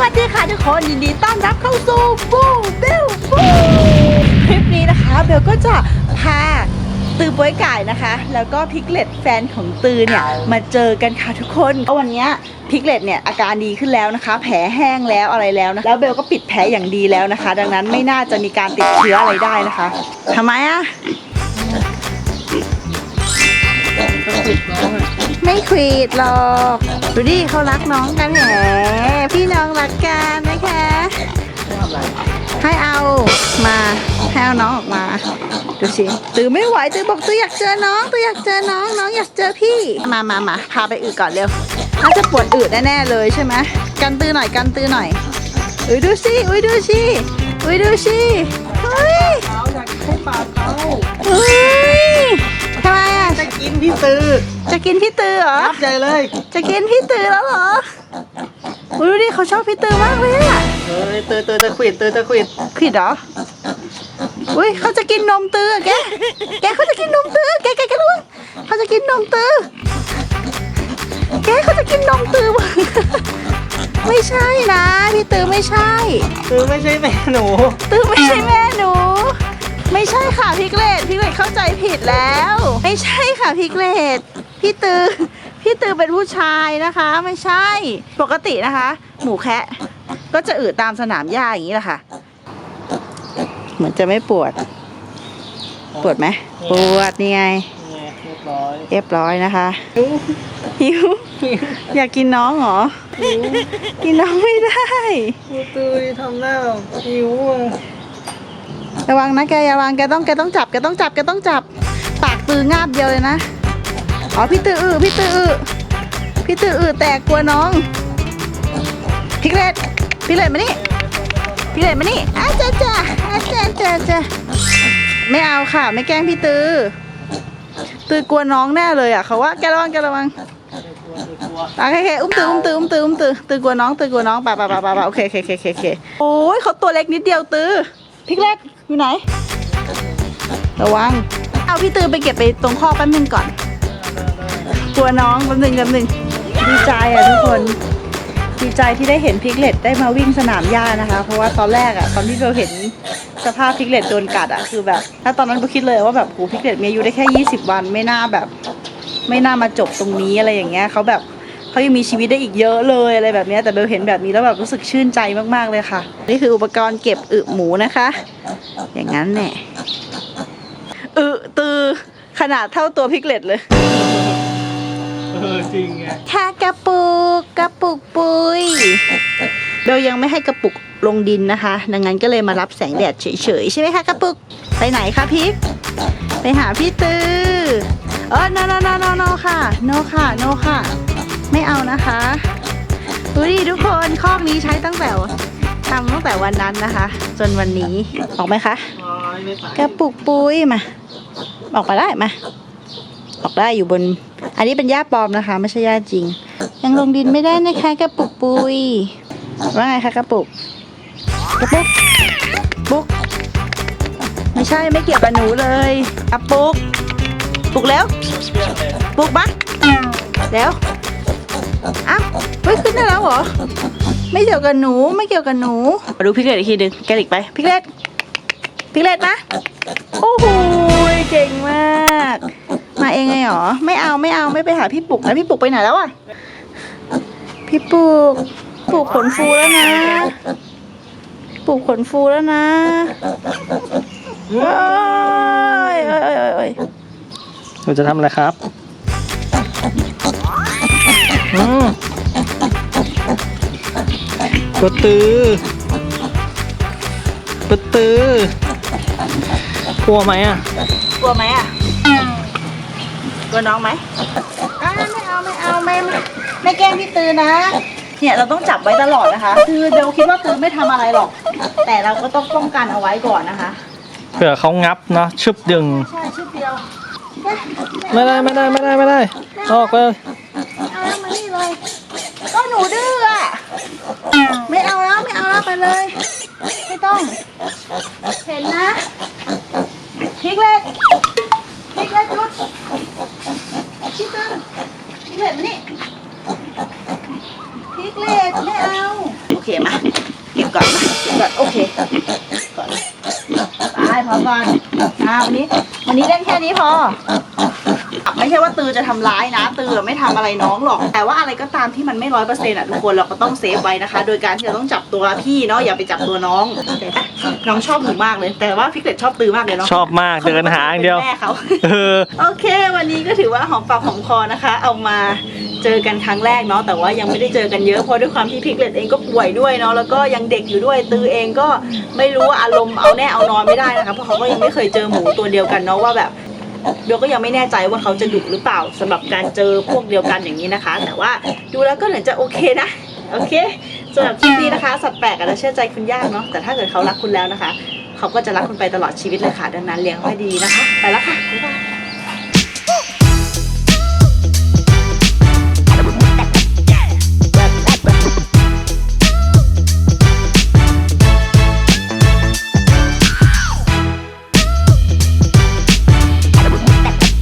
วัสดีค่ะทุกคนยินดีต้อนรับเข้าสู่ฟูเบลฟูคลิปนี้นะคะเบลก็จะพาตือป้วยไก่นะคะ แล้วก็พิกเลตแฟนของตือเนี่ยมาเจอกันค่ะทุกคนเอาวันนี้พิกเลตเนี่ยอาการดีขึ้นแล้วนะคะ แผลแห้งแล้วอะไรแล้วนะแล้วเบลก็ปิดแผลอย่างดีแล้วนะคะ ดังนั้นไม่น่าจะมีการติดเชื้ออะไรได้นะคะทำไมอะ ไม่ควีดหรอกดูดิเขารักน้องกันแหมพี่น้องรักกันนะคะ ให้เอามาให้เอาน้องออกมา ดูสิตือไม่ไหวตือบอกตืออยากเจอน้องตืออยากเจอน้องน้องอยากเจอพี่มามามาพาไปอึก่อนเร็วน่าจะปวดอึแน่ๆเลยใช่ไหมกันตือหน่อยกันตือหน่อยอุ้ยดูสิอุ้ยดูสิอุ้ยดูสิเฮ้ยเขาอยากให้ปากเขาเฮ้ย ทำไมอะจะกินพี่ตือจะกินพี่ตือเหรอรับใจเลย จะกินพี่ตือแล้วเหรออุ๊ยดูดิเขาชอบพี่ตือมากเลยอะเฮ้ยตือตือตะขวิดตือตะขวิดผิดเหรออุ้ยเขาจะกินนมตือแกแกเขาจะกินนมตือแกแกแกรู้เขาจะกินนมตือแกเขาจะกินนมตือไม่ใช่นะ พี่ตือไม่ใช่ ตือไม่ใช่แม่หนู ตือไม่ใช่แม่หนู ไม่ใช่ค่ะพิกเลตพิกเลตเข้าใจผิดแล้ว ไม่ใช่ค่ะพิกเลตพี่ตือพี่ตือเป็นผู้ชายนะคะ ไม่ใช่ปกตินะคะ หมูแคะก็จะอืดตามสนามหญ้าอย่างนี้แหละค่ะ เหมือนจะไม่ปวด ปวดไหมปวดนี่ไงนี่ไงเรียบร้อยเรียบร้อยนะคะหิวอยากกินน้องเหรอกินน้องไม่ได้ตือตือทำหน้าแบบหิวอะ ระวังนะแกอย่าวางแกต้องแกต้องจับแกต้องจับแกต้องจับ ปากตืองาบเดียวเลยนะอ๋อพี่ตืออือพี่ตืออือพี่ตืออือแต่กลัวน้องพิกเลตพิกเลตมานี่พิกเลตมานี่อาจ้าจ้าอาจ้าจ้าจ้าไม่เอาค่ะ ไม่แกล้งพี่ตือ ตือกลัวน้องแน่เลยอะเขาว่าแกระวังแกระวังอกลัวโอเคโอเคอุ้มตืออุ้มตืออุ้มตืออุ้มตือตือกลัวน้องตือกลัวน้องปไปไปไปไปโอเคโอเคโอเคโอเคโอเคโอ้ยเขาตัวเล็กนิดเดียวตือ พิกเล็ตอยู่ไหน ระวัง เอาพี่ตือไปเก็บไปตรงข้อแป๊บนึงก่อน กลัวน้องแป๊บนึงแป๊บนึงดีใจอะทุกคน ดีใจที่ได้เห็นพิกเลตได้มาวิ่งสนามหญ้านะคะ เพราะว่าตอนแรกอะตอนที่เราเห็นสภาพพิกเลตโดนกัดอะคือแบบถ้าตอนนั้นเราคิดเลยว่าแบบโหพิกเลตมีอายุได้แค่ 20 วันไม่น่าแบบ ไม่น่ามาจบตรงนี้อะไรอย่างเงี้ยเขาแบบ เขายังมีชีวิตได้อีกเยอะเลยอะไรแบบเนี้ยแต่เบลเห็นแบบนี้แล้วแบบรู้สึกชื่นใจมากๆเลยค่ะ นี่คืออุปกรณ์เก็บอึหมูนะคะ อย่างนั้นแน่อึตือขนาดเท่าตัวพิกเลตเลยเออจริงไงแค่กระปุกกระปุกปุยเบลยังไม่ให้กระปุกลงดินนะคะ ดังนั้นก็เลยมารับแสงแดดเฉยๆ ใช่ไหมคะกระปุก ไปไหนคะพิก ไปหาพี่ตือเออ no no no no no ค่ะ no ค่ะ no ค่ะ ไม่เอานะคะดูดิทุกคนคอกนี้ใช้ตั้งแต่ทำตั้งแต่วันนั้นนะคะ จนวันนี้ออกไหมคะไม่ไปกระปุกปุ้ยมา ออกมาได้มาออกได้อยู่บน อันนี้เป็นหญ้าปลอมนะคะ ไม่ใช่หญ้าจริง ยังลงดินไม่ได้นะคะกระปุกปุ้ยว่าไงคะกระปุกกระปุกปุกไม่ใช่ไม่เกี่ยวกับหนูเลยกระปุกปุกแล้ว ปุกปะแล้ว อ้าวเฮ้ยขึ้นได้แล้วเหรอ ไม่เกี่ยวกับหนู ไม่เกี่ยวกับหนู มาดูพิกเลตอีกทีหนึ่งแกลิกไปพิกเลตพิกเลตนะ โอ้โห เก่งมาก มาเองไงหรอ ไม่เอาไม่เอาไม่ไปหาพี่ปุกแล้วพี่ปุกไปไหนแล้วอะ พี่ปุกปุกขนฟูแล้วนะ ปุกขนฟูแล้วนะโอ้ยโอ้ยโอ้ยโอ้ยโอ้ยหนูจะทำอะไรครับ อืมกระตือปะตือกลัวไหมอะ กลัวไหมอะ กลัวน้องไหมอ่าไม่เอาไม่เอาไม่ไม่ไม่แกล้งพี่ตือนะ เนี่ยเราต้องจับไว้ตลอดนะคะ คือเดวคิดว่าตือไม่ทำอะไรหรอก แต่เราก็ต้องป้องกันเอาไว้ก่อนนะคะ เผื่อเขางับเนาะชึบดึง ใช่ชื่อเดียว ไม่ได้ไม่ได้ไม่ได้ไม่ได้ ออกเลย เอาแล้วมานี่เลย ก็หนูดื้ออะ ไม่เอาแล้วไม่เอาแล้วไปเลย ไม่ต้อง เห็นนะพริกเล็กพริกเล็กหยุดพี่ตึงพริกเล็กมานี่พริกเล็กไม่เอา โอเคเคมาเก็บก่อนมาเก็บก่อนโอเคก่อนไปพอก่อนอ่าวันนี้ วันนี้เล่นแค่นี้พอ ไม่ใช่ว่าตือจะทำร้ายนะ ตือไม่ทำอะไรน้องหรอก แต่ว่าอะไรก็ตามที่มันไม่ร้อยเปอร์เซ็นต์อะทุกคนเราก็ต้องเซฟไว้นะคะ โดยการที่เราต้องจับตัวพี่เนาะอย่าไปจับตัวน้องโอเคปะน้องชอบหนูมากเลย แต่ว่าพี่เกดชอบตือมากเลยเนาะชอบมากเดินหาอย่างเดียวป็นแม่เขาเออโอเค วันนี้ก็ถือว่าหอมปากหอมคอนะคะ เอามาเจอกันครั้งแรกเนาะแต่ว่ายังไม่ได้เจอกันเยอะเพราะด้วยความที่พิกเลตเองก็ป่วยด้วยเนาะแล้วก็ยังเด็กอยู่ด้วยตือเองก็ไม่รู้ว่าอารมณ์เอาแน่เอานอนไม่ได้นะคะเพราะเขาก็ยังไม่เคยเจอหมูตัวเดียวกันเนาะว่าแบบ เบลก็ยังไม่แน่ใจว่าเขาจะดุหรือเปล่าสำหรับการเจอพวกเดียวกันอย่างนี้นะคะ แต่ว่าดูแล้วก็เหมือนจะโอเคนะโอเคสำหรับคลิปนี้นะคะ สัตว์แปลกอาจจะเชื่อใจคุณยากเนาะแต่ถ้าเกิดเขารักคุณแล้วนะคะ เขาก็จะรักคุณไปตลอดชีวิตเลยค่ะ ดังนั้นเลี้ยงให้ดีนะคะ ไปแล้วค่ะบ๊ายบาย